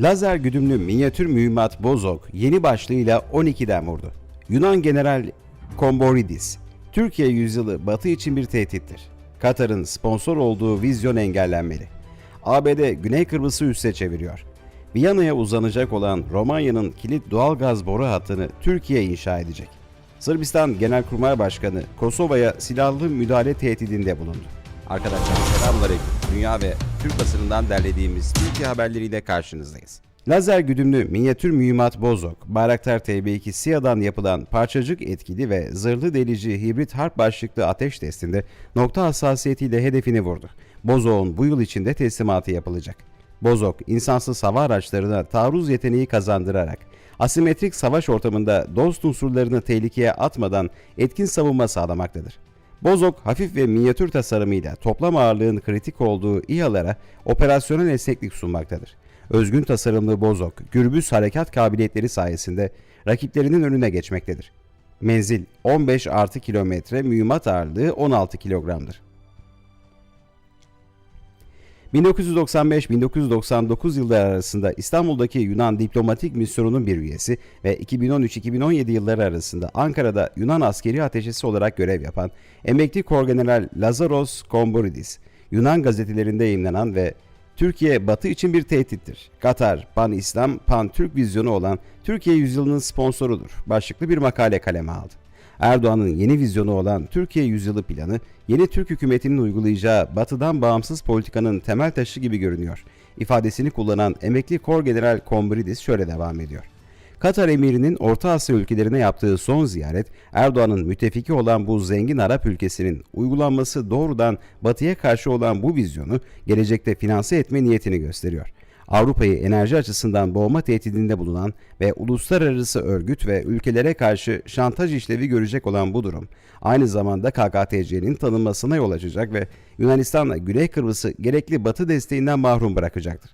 Lazer güdümlü minyatür mühimmat Bozok yeni başlığıyla 12'den vurdu. Yunan General Komboridis, Türkiye yüzyılı Batı için bir tehdittir. Katar'ın sponsor olduğu vizyon engellenmeli. ABD Güney Kıbrıs'ı üste çeviriyor. Viyana'ya uzanacak olan Romanya'nın kilit doğalgaz boru hattını Türkiye inşa edecek. Sırbistan Genelkurmay Başkanı Kosova'ya silahlı müdahale tehdidinde bulundu. Arkadaşlar selamünaleyküm. Dünya ve Türk basınından derlediğimiz Türkiye haberleriyle karşınızdayız. Lazer güdümlü minyatür mühimmat Bozok, Bayraktar TB2 SİHA'dan yapılan parçacık etkili ve zırhlı delici hibrit harp başlıklı ateş testinde nokta hassasiyetiyle hedefini vurdu. Bozok'un bu yıl içinde teslimatı yapılacak. Bozok, insansız hava araçlarına taarruz yeteneği kazandırarak asimetrik savaş ortamında dost unsurlarını tehlikeye atmadan etkin savunma sağlamaktadır. Bozok hafif ve minyatür tasarımıyla toplam ağırlığın kritik olduğu İHA'lara operasyonel esneklik sunmaktadır. Özgün tasarımlı Bozok, gürbüz harekat kabiliyetleri sayesinde rakiplerinin önüne geçmektedir. Menzil 15 artı kilometre, mühimmat ağırlığı 16 kilogramdır. 1995-1999 yılları arasında İstanbul'daki Yunan diplomatik misyonunun bir üyesi ve 2013-2017 yılları arasında Ankara'da Yunan askeri ateşesi olarak görev yapan emekli Korgeneral Lazaros Komboridis, Yunan gazetelerinde yayınlanan ve Türkiye Batı için bir tehdittir. Katar, Pan-İslam, Pan-Türk vizyonu olan Türkiye yüzyılının sponsorudur. Başlıklı bir makale kaleme aldı. Erdoğan'ın yeni vizyonu olan Türkiye Yüzyılı planı, yeni Türk hükümetinin uygulayacağı batıdan bağımsız politikanın temel taşı gibi görünüyor. İfadesini kullanan emekli Kor General Kombridis şöyle devam ediyor. Katar emirinin Orta Asya ülkelerine yaptığı son ziyaret, Erdoğan'ın müttefiki olan bu zengin Arap ülkesinin uygulanması doğrudan batıya karşı olan bu vizyonu gelecekte finanse etme niyetini gösteriyor. Avrupa'yı enerji açısından boğma tehdidinde bulunan ve uluslararası örgüt ve ülkelere karşı şantaj işlevi görecek olan bu durum, aynı zamanda KKTC'nin tanınmasına yol açacak ve Yunanistan'la Güney Kıbrıs'ı gerekli batı desteğinden mahrum bırakacaktır.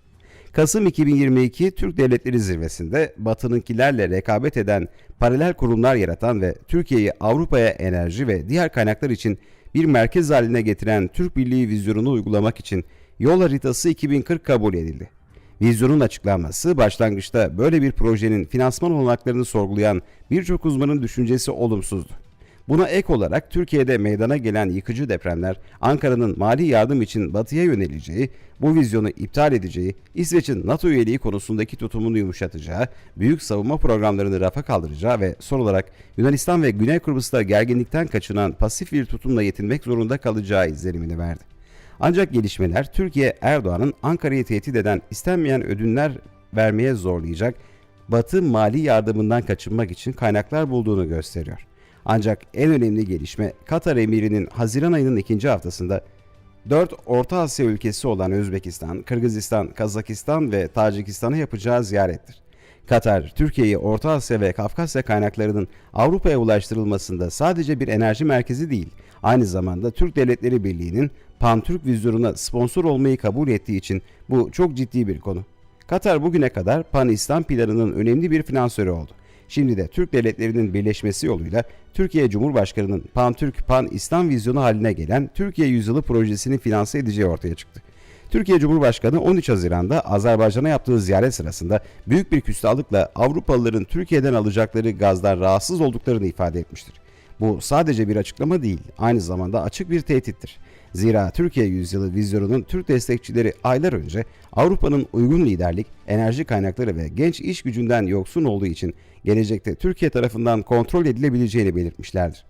Kasım 2022 Türk Devletleri Zirvesi'nde Batı'nınkilerle rekabet eden paralel kurumlar yaratan ve Türkiye'yi Avrupa'ya enerji ve diğer kaynaklar için bir merkez haline getiren Türk Birliği vizyonunu uygulamak için yol haritası 2040 kabul edildi. Vizyonun açıklanması başlangıçta böyle bir projenin finansman olanaklarını sorgulayan birçok uzmanın düşüncesi olumsuzdu. Buna ek olarak Türkiye'de meydana gelen yıkıcı depremler Ankara'nın mali yardım için batıya yöneleceği, bu vizyonu iptal edeceği, İsveç'in NATO üyeliği konusundaki tutumunu yumuşatacağı, büyük savunma programlarını rafa kaldıracağı ve son olarak Yunanistan ve Güney Kıbrıs'ta gerginlikten kaçınan pasif bir tutumla yetinmek zorunda kalacağı izlenimini verdi. Ancak gelişmeler Türkiye Erdoğan'ın Ankara'yı tehdit eden istenmeyen ödünler vermeye zorlayacak Batı mali yardımından kaçınmak için kaynaklar bulduğunu gösteriyor. Ancak en önemli gelişme Katar emirinin Haziran ayının ikinci haftasında 4 Orta Asya ülkesi olan Özbekistan, Kırgızistan, Kazakistan ve Tacikistan'a yapacağı ziyarettir. Katar, Türkiye'yi Orta Asya ve Kafkasya kaynaklarının Avrupa'ya ulaştırılmasında sadece bir enerji merkezi değil, aynı zamanda Türk Devletleri Birliği'nin Pan-Türk vizyonuna sponsor olmayı kabul ettiği için bu çok ciddi bir konu. Katar bugüne kadar Pan-İslam planının önemli bir finansörü oldu. Şimdi de Türk devletlerinin birleşmesi yoluyla Türkiye Cumhurbaşkanı'nın Pan-Türk Pan-İslam vizyonu haline gelen Türkiye Yüzyılı projesini finanse edeceği ortaya çıktı. Türkiye Cumhurbaşkanı 13 Haziran'da Azerbaycan'a yaptığı ziyaret sırasında büyük bir küstahlıkla Avrupalıların Türkiye'den alacakları gazdan rahatsız olduklarını ifade etmiştir. Bu sadece bir açıklama değil, aynı zamanda açık bir tehdittir. Zira Türkiye Yüzyılı vizyonunun Türk destekçileri aylar önce Avrupa'nın uygun liderlik, enerji kaynakları ve genç iş gücünden yoksun olduğu için gelecekte Türkiye tarafından kontrol edilebileceğini belirtmişlerdir.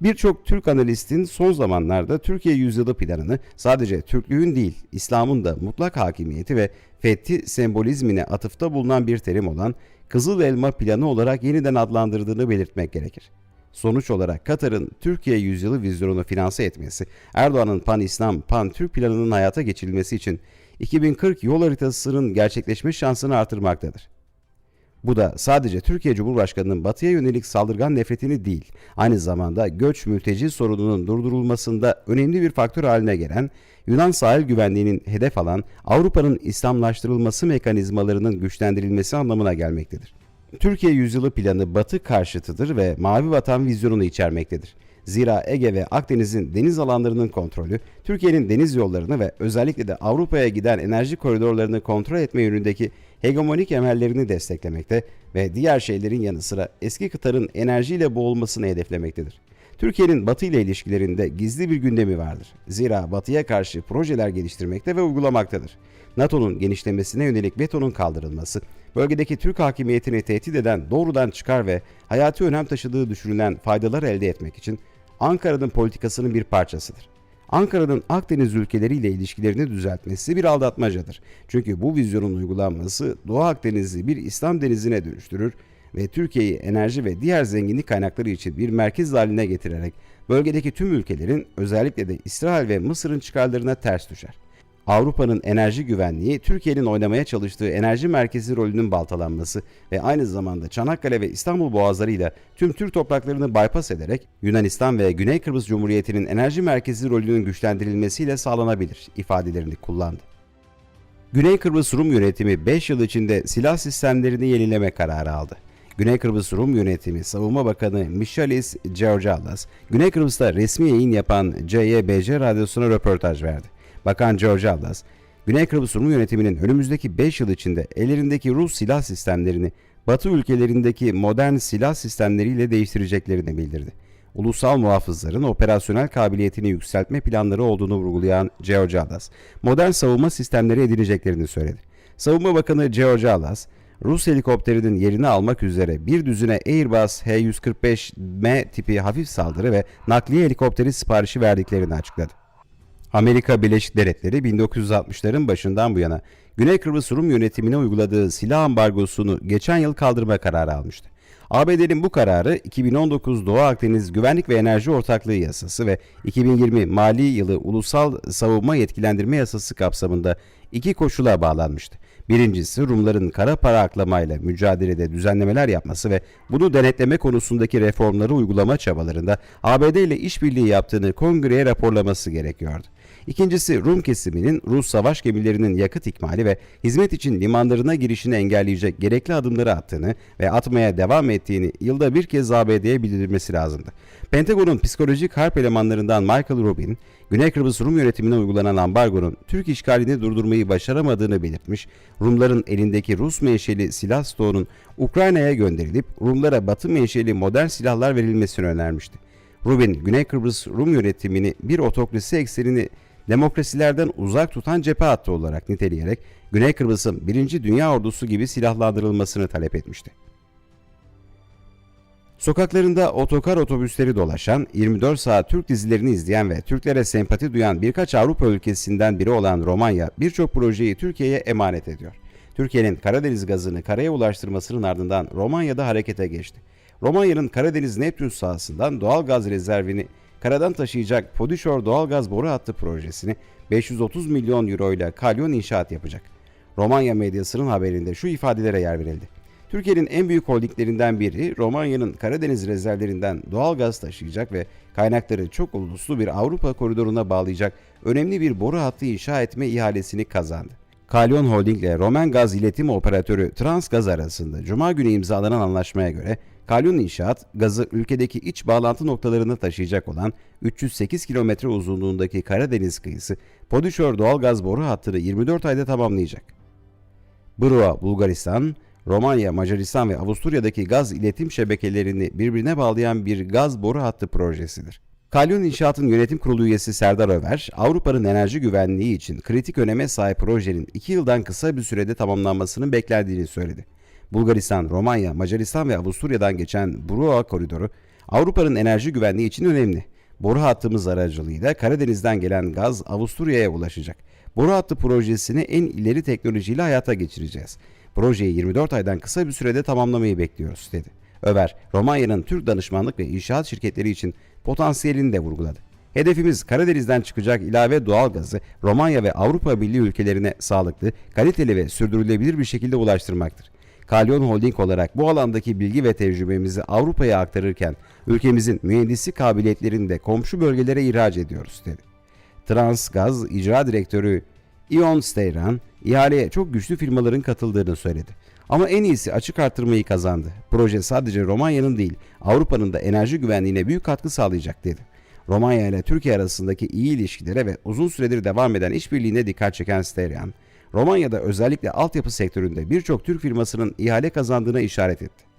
Birçok Türk analistin son zamanlarda Türkiye yüzyılı planını sadece Türklüğün değil, İslam'ın da mutlak hakimiyeti ve fethi sembolizmine atıfta bulunan bir terim olan Kızıl Elma planı olarak yeniden adlandırdığını belirtmek gerekir. Sonuç olarak Katar'ın Türkiye yüzyılı vizyonunu finanse etmesi, Erdoğan'ın Pan-İslam, Pan-Türk planının hayata geçirilmesi için 2040 yol haritasının gerçekleşme şansını artırmaktadır. Bu da sadece Türkiye Cumhurbaşkanı'nın batıya yönelik saldırgan nefretini değil, aynı zamanda göç mülteci sorununun durdurulmasında önemli bir faktör haline gelen, Yunan sahil güvenliğinin hedef alan Avrupa'nın İslamlaştırılması mekanizmalarının güçlendirilmesi anlamına gelmektedir. Türkiye Yüzyılı Planı Batı karşıtıdır ve Mavi Vatan vizyonunu içermektedir. Zira Ege ve Akdeniz'in deniz alanlarının kontrolü, Türkiye'nin deniz yollarını ve özellikle de Avrupa'ya giden enerji koridorlarını kontrol etme yönündeki hegemonik emellerini desteklemekte ve diğer şeylerin yanı sıra eski kıtanın enerjiyle boğulmasını hedeflemektedir. Türkiye'nin Batı ile ilişkilerinde gizli bir gündemi vardır. Zira Batı'ya karşı projeler geliştirmekte ve uygulamaktadır. NATO'nun genişlemesine yönelik vetonun kaldırılması, bölgedeki Türk hakimiyetini tehdit eden doğrudan çıkar ve hayati önem taşıdığı düşünülen faydalar elde etmek için Ankara'nın politikasının bir parçasıdır. Ankara'nın Akdeniz ülkeleriyle ilişkilerini düzeltmesi bir aldatmacadır. Çünkü bu vizyonun uygulanması Doğu Akdeniz'i bir İslam denizine dönüştürür ve Türkiye'yi enerji ve diğer zenginlik kaynakları için bir merkez haline getirerek bölgedeki tüm ülkelerin özellikle de İsrail ve Mısır'ın çıkarlarına ters düşer. Avrupa'nın enerji güvenliği, Türkiye'nin oynamaya çalıştığı enerji merkezi rolünün baltalanması ve aynı zamanda Çanakkale ve İstanbul boğazlarıyla tüm Türk topraklarını bypass ederek Yunanistan ve Güney Kıbrıs Cumhuriyeti'nin enerji merkezi rolünün güçlendirilmesiyle sağlanabilir ifadelerini kullandı. Güney Kıbrıs Rum yönetimi 5 yıl içinde silah sistemlerini yenileme kararı aldı. Güney Kıbrıs Rum yönetimi Savunma Bakanı Michalis Georgialas, Güney Kıbrıs'ta resmi yayın yapan CYBC radyosuna röportaj verdi. Bakan Georgialas, Güney Kıbrıs Rum yönetiminin önümüzdeki 5 yıl içinde ellerindeki Rus silah sistemlerini Batı ülkelerindeki modern silah sistemleriyle değiştireceklerini bildirdi. Ulusal muhafızların operasyonel kabiliyetini yükseltme planları olduğunu vurgulayan Georgialas, modern savunma sistemleri edineceklerini söyledi. Savunma Bakanı Georgialas, Rus helikopterinin yerini almak üzere bir düzine Airbus H-145M tipi hafif saldırı ve nakliye helikopteri siparişi verdiklerini açıkladı. Amerika Birleşik Devletleri 1960'ların başından bu yana Güney Kıbrıs Rum yönetimine uyguladığı silah ambargosunu geçen yıl kaldırma kararı almıştı. ABD'nin bu kararı 2019 Doğu Akdeniz Güvenlik ve Enerji Ortaklığı Yasası ve 2020 Mali Yılı Ulusal Savunma Yetkilendirme Yasası kapsamında iki koşula bağlanmıştı. Birincisi Rumların kara para aklamayla mücadelede düzenlemeler yapması ve bunu denetleme konusundaki reformları uygulama çabalarında ABD ile işbirliği yaptığını kongreye raporlaması gerekiyordu. İkincisi Rum kesiminin Rus savaş gemilerinin yakıt ikmali ve hizmet için limanlarına girişini engelleyecek gerekli adımları attığını ve atmaya devam ettiğini yılda bir kez ABD'ye bildirmesi lazımdı. Pentagon'un psikolojik harp elemanlarından Michael Rubin, Güney Kıbrıs Rum yönetimine uygulanan ambargonun Türk işgalini durdurmayı başaramadığını belirtmiş, Rumların elindeki Rus menşeli silah stoğunun Ukrayna'ya gönderilip Rumlara Batı menşeli modern silahlar verilmesini önermişti. Rubin, Güney Kıbrıs Rum yönetimini bir otokrasi eksenini demokrasilerden uzak tutan cephe hattı olarak niteleyerek Güney Kıbrıs'ın 1. Dünya Ordusu gibi silahlandırılmasını talep etmişti. Sokaklarında otokar otobüsleri dolaşan, 24 saat Türk dizilerini izleyen ve Türklere sempati duyan birkaç Avrupa ülkesinden biri olan Romanya birçok projeyi Türkiye'ye emanet ediyor. Türkiye'nin Karadeniz gazını karaya ulaştırmasının ardından Romanya'da harekete geçti. Romanya'nın Karadeniz Neptün sahasından doğal gaz rezervini karadan taşıyacak Podişor doğalgaz boru hattı projesini 530 milyon euro ile Kalyon inşaat yapacak. Romanya medyasının haberinde şu ifadelere yer verildi. Türkiye'nin en büyük holdinglerinden biri Romanya'nın Karadeniz rezervlerinden doğal gaz taşıyacak ve kaynakları çok uluslu bir Avrupa koridoruna bağlayacak önemli bir boru hattı inşa etme ihalesini kazandı. Kalyon Holding ile Roman Gaz İletim Operatörü Transgaz arasında Cuma günü imzalanan anlaşmaya göre Kalyon İnşaat, gazı ülkedeki iç bağlantı noktalarına taşıyacak olan 308 kilometre uzunluğundaki Karadeniz kıyısı Podişor doğalgaz boru hattını 24 ayda tamamlayacak. Brua, Bulgaristan, Romanya, Macaristan ve Avusturya'daki gaz iletim şebekelerini birbirine bağlayan bir gaz boru hattı projesidir. Kalyon İnşaat'ın yönetim kurulu üyesi Serdar Över, Avrupa'nın enerji güvenliği için kritik öneme sahip projenin 2 yıldan kısa bir sürede tamamlanmasının beklendiğini söyledi. Bulgaristan, Romanya, Macaristan ve Avusturya'dan geçen Brua koridoru Avrupa'nın enerji güvenliği için önemli. Boru hattımız aracılığıyla Karadeniz'den gelen gaz Avusturya'ya ulaşacak. Boru hattı projesini en ileri teknolojiyle hayata geçireceğiz. Projeyi 24 aydan kısa bir sürede tamamlamayı bekliyoruz dedi. Över, Romanya'nın Türk danışmanlık ve inşaat şirketleri için potansiyelini de vurguladı. Hedefimiz Karadeniz'den çıkacak ilave doğal gazı Romanya ve Avrupa Birliği ülkelerine sağlıklı, kaliteli ve sürdürülebilir bir şekilde ulaştırmaktır. Kalyon Holding olarak bu alandaki bilgi ve tecrübemizi Avrupa'ya aktarırken ülkemizin mühendislik kabiliyetlerini de komşu bölgelere ihraç ediyoruz dedi. Transgaz İcra Direktörü Ion Steyran, ihaleye çok güçlü firmaların katıldığını söyledi. Ama en iyisi açık artırmayı kazandı. Proje sadece Romanya'nın değil, Avrupa'nın da enerji güvenliğine büyük katkı sağlayacak dedi. Romanya ile Türkiye arasındaki iyi ilişkilere ve uzun süredir devam eden işbirliğine dikkat çeken Sterian, Romanya'da özellikle altyapı sektöründe birçok Türk firmasının ihale kazandığına işaret etti.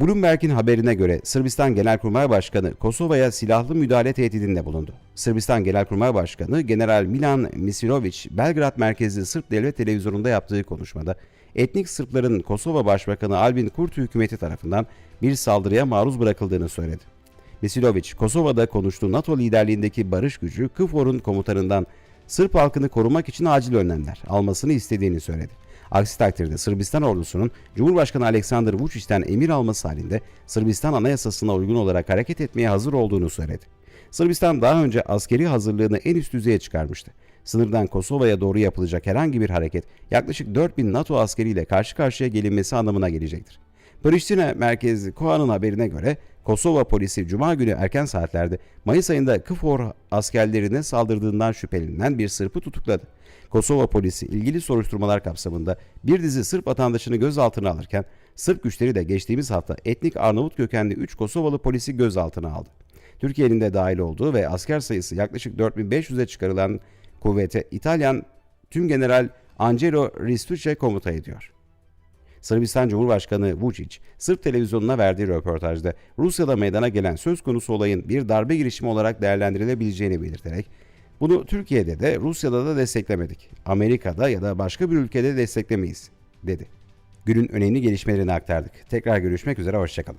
Bloomberg'in haberine göre Sırbistan Genelkurmay Başkanı Kosova'ya silahlı müdahale tehdidinde bulundu. Sırbistan Genelkurmay Başkanı General Milan Misirovic, Belgrad merkezli Sırp Devlet Televizyonu'nda yaptığı konuşmada, etnik Sırpların Kosova Başbakanı Albin Kurti hükümeti tarafından bir saldırıya maruz bırakıldığını söyledi. Misirovic, Kosova'da konuştuğu NATO liderliğindeki barış gücü KFOR'un komutanından Sırp halkını korumak için acil önlemler almasını istediğini söyledi. Aksi takdirde Sırbistan ordusunun Cumhurbaşkanı Aleksandar Vučić'ten emir alması halinde Sırbistan Anayasasına uygun olarak hareket etmeye hazır olduğunu söyledi. Sırbistan daha önce askeri hazırlığını en üst düzeye çıkarmıştı. Sınırdan Kosova'ya doğru yapılacak herhangi bir hareket yaklaşık 4000 NATO askeriyle karşı karşıya gelinmesi anlamına gelecektir. Priştine merkezli KOA'nın haberine göre Kosova polisi Cuma günü erken saatlerde Mayıs ayında KFOR askerlerine saldırdığından şüphelenilen bir Sırp'ı tutukladı. Kosova polisi ilgili soruşturmalar kapsamında bir dizi Sırp vatandaşını gözaltına alırken Sırp güçleri de geçtiğimiz hafta etnik Arnavut kökenli 3 Kosovalı polisi gözaltına aldı. Türkiye'nin de dahil olduğu ve asker sayısı yaklaşık 4500'e çıkarılan kuvvete İtalyan Tüm General Angelo Ristucci komuta ediyor. Sırbistan Cumhurbaşkanı Vučić, Sırp televizyonuna verdiği röportajda Rusya'da meydana gelen söz konusu olayın bir darbe girişimi olarak değerlendirilebileceğini belirterek, bunu Türkiye'de de Rusya'da da desteklemedik, Amerika'da ya da başka bir ülkede desteklemeyiz, dedi. Günün önemli gelişmelerini aktardık. Tekrar görüşmek üzere, hoşçakalın.